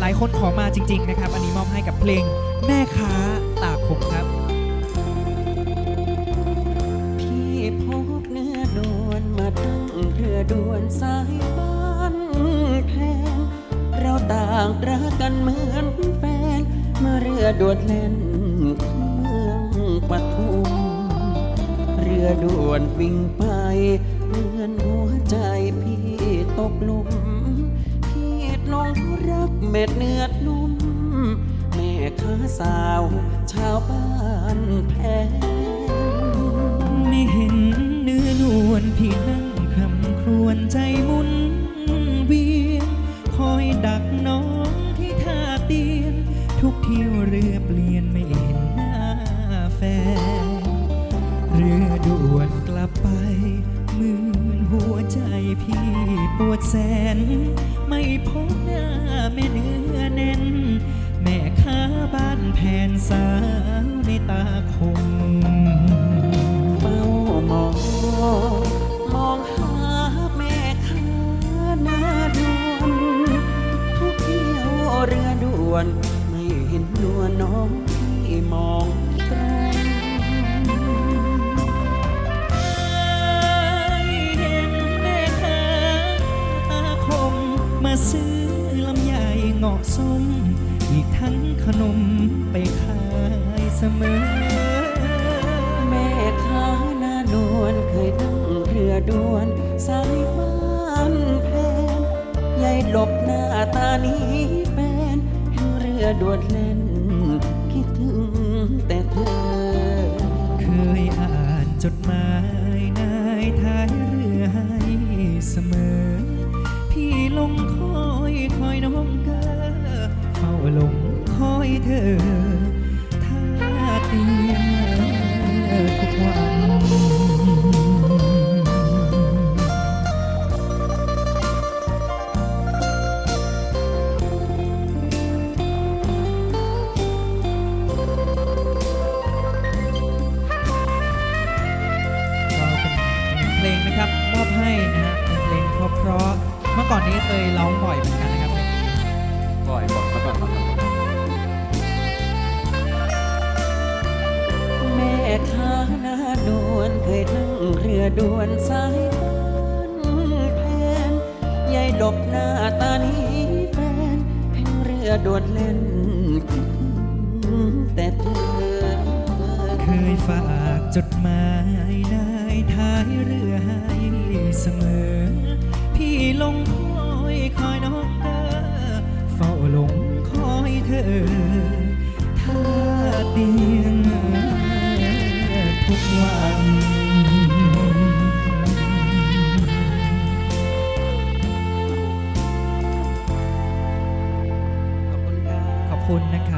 หลายคนขอมาจริง ๆ นะครับ อันนี้มอบให้กับเพลงแม่ค้าตากผมครับ พี่พกเนื้อดวนมาทั้งเรือด่วนสายบ้านแพงเราต่างรักกันเหมือนแฟน เมื่อเรือด่วนแล่นเมืองปทุมเรือด่วนวิ่งไปเลื่อนหัวใจพี่ตกหลุม เม็ดเนื้อนุ่ม แม่ค้าสาว ชาวบ้านแพงไม่เห็นเนื้อนวลพี่นั่งคำครวญใจมุนเวียนคอยดักน้องที่ท่าเตียน ทุกเที่ยวเรือเปลี่ยนไม่เห็นหน้าแฟนเรือด่วนกลับไปมื่นหัวใจพี่ปวดแสน ไม่พบหน้าแม่เนื้อแน่น แม่ค้าบ้านแผนสาวในตาคมเฝ้ามองมองหาแม่ค้าหน้าด่วนทุกเที่ยวเรือด่วน มมาซื้อลำไยเงาะส้มอีกทั้งขนมไปขายเสมอ แม่ค้าหน้านวลเคยนั่งเรือด่วนสายบ้านแพนยายหลบหน้าตานี้แฟนเห็นเรือด่วนเล่น คิดถึงแต่เธอ เคยอ่านจดหมาย งคอยคอยน้องเกอเฝ้าลงคอยเธอถ้าเตียงทุกวันเพลงนะครับมอบให้นะฮะเป็นเพลงเพราะ มื่อก่อนนี้เคยร้องบ่อยเหมือนกันนะครับเพลงนี้บ่อยบ่อยครับแม่ค้าหน้าด่วนเคยนั่งเรือด่วนสายบนแพนยายหลบหน้าตานี้แฟนเห็นเรือด่วนเล่น แต่เธอเคยฝากจดหมายนายท้ายเรือให้เสมอ พี่ลงคอยคอยน้องเกอเฝ้าลงคอยเธอถ้าเตียงทุกวันขอบคุณครับขอบคุณนะครับ